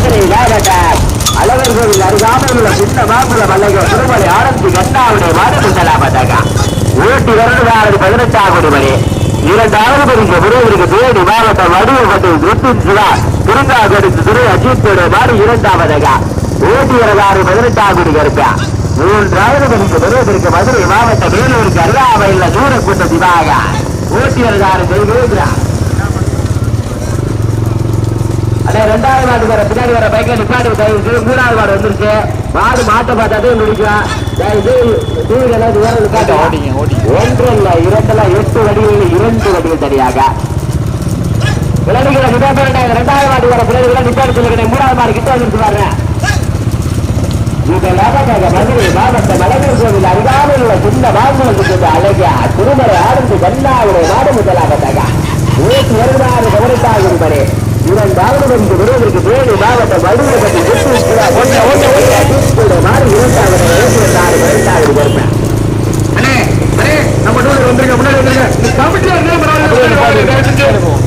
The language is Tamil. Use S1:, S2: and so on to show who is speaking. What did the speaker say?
S1: மதுரை மாவட்டம் அழகர் கோவில் அருகாமல் உள்ள சின்ன மாப்பிள மல்லையோ திருமலை ஆனந்தி கண்ணாவுடைய மாடு முதலாவதாக ஊட்டி வருடகாரது பதினெட்டாவது மணி இரண்டாவது பரிசு முருகருக்கு தேடி மாவட்டம் வடிவப்பட்டு ருத்தின் சிவா திருக்காகடித்து திரு அஜித்தோட மாடு இரண்டாவதாக. ஊட்டி வரலாறு பதினெட்டாவது கருப்பா மூன்றாவது பரிசு முருகருக்கு மதுரை மாவட்டம் வேலூருக்கு அருகாமையில் சூரக்கூட்ட சிவாக ஊட்டி வரலாறு ஜெய்வேந்திரா அண்ணே ரெண்டாவது மாடு வர பின்னாடி வர பைக்கை நிப்பாட்டி தயவு செய்து மூணாவது மாடு வந்துருச்சு. மாடு மாட்டை பார்த்தாதே முடிக்கும் தயவு செய்து டூவீலர் வேற நிப்பாட்டு
S2: ஓடிங்க ஓடிங்க.
S1: ஒன்று இல்ல இரண்டுல எட்டு வடிவில் இரண்டு வடிவில் சரியாக. விலங்குகளை நிப்பாட்டு ரெண்டாவது மாடு வர பிள்ளைகளை நிப்பாட்டி சொல்லுங்க மூணாவது மாடு கிட்ட வந்துட்டு வர்றேன் இந்த லாபமாக மதுரை மாவட்ட மலையூர் கோவில் அருகாமையில் உள்ள சின்ன வாசலுக்கு அழகிய திருமலை ஆனந்து கண்ணாவுடைய நாடு முதலாவதாக. நூற்றி வருடாறு கவனித்தாக இருப்பதே இரண்டாவது வந்து விருதுக்கு தேடி மாவட்ட வடிவகத்தை மாறி இரண்டாவது இரண்டாவது இரண்டாவது வருப்பேன்
S2: அண்ணே அண்ணே நம்ம டூர் வந்துருங்க முன்னாடி வந்துருங்க. கமிட்டியா இருந்தா பரவாயில்ல வந்துருங்க.